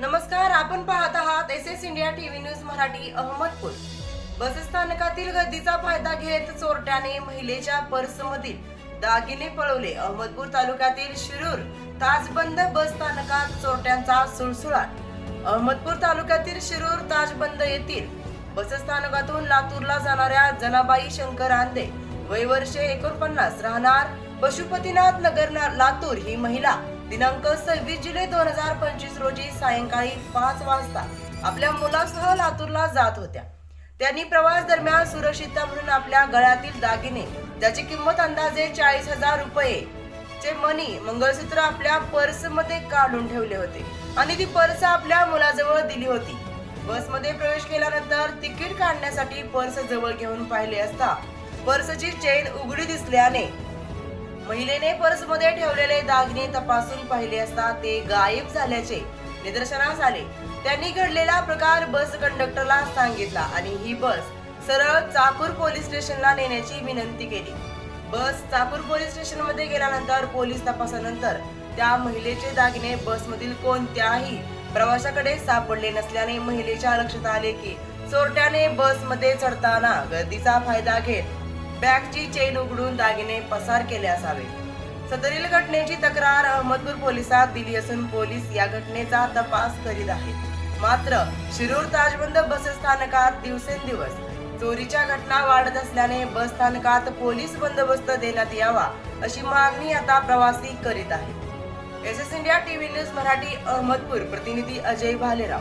नमस्कार आपण पाहत आहात S S India TV news Marathi Ahmedpur. Bus स्थानकातील गर्दीचा फायदा घेत चोरट्याने महिलेच्या पर्समधील दागिने पळवले. अहमदपूर तालुक्यातील शिरूर ताजबंद बस स्थानकात चोरट्यांचा सुळसुळाट. अहमदपूर तालुक्यातील शिरूर ताजबंद येथील बस स्थानकातून लातूरला जाणाऱ्या जनाबाई शंकर आंदे वय वर्षे एकोणपन्नास राहणार पशुपतीनाथ नगर लातूर. ही महिला दिनांक सव्वीस जुलै दोन हजार पंचवीस रोजी सायंकाळी पाच वाजता आपल्या मुलासह लातूरला जात होत्या. त्यांनी प्रवास दरम्यान सुरक्षितता म्हणून आपल्या गळ्यातील दागिने ज्याची किंमत अंदाजे चाळीस हजार रुपये चे मनी मंगळसूत्र आपल्या पर्समध्ये काढून ठेवले होते आणि ती पर्स आपल्या मुलाजवळ दिली होती. बसमध्ये प्रवेश केल्यानंतर तिकीट काढण्यासाठी पर्स जवळ घेऊन पाहिले असता पर्सची चेन उघडी दिसल्याने महिलेने पर्समध्ये ठेवलेले दागिने तपासून पाहिले असता ते गायब झाल्याचे निदर्शनास आले. त्यांनी घडलेला प्रकार बस कंडक्टरला सांगितला आणि ही बस सरळ चाकूर पोलीस स्टेशनला नेण्याची विनंती केली. बस चाकूर पोलीस स्टेशनमध्ये गेल्यानंतर पोलीस तपासानंतर त्या महिलेचे दागिने बसमधील कोणत्याही प्रवाशाकडे सापडले नसल्याने महिलेच्या लक्षात आले की चोरट्याने बसमध्ये चढताना गर्दीचा फायदा घेत बॅगची चेन उघडून दागिने पसार केले असावे. सदरील घटनेची तक्रार अहमदपूर पोलिसात दिली असून पोलीस या घटनेचा तपास करीत आहेत. मात्र शिरूर ताजबंद बस स्थानकात दिवसेंदिवस चोरीच्या घटना वाढत असल्याने बस स्थानकात पोलीस बंदोबस्त देण्यात यावा अशी मागणी आता प्रवासी करीत आहेत. S S India TV news Marathi Ahmedpur प्रतिनिधी अजय भालेराव.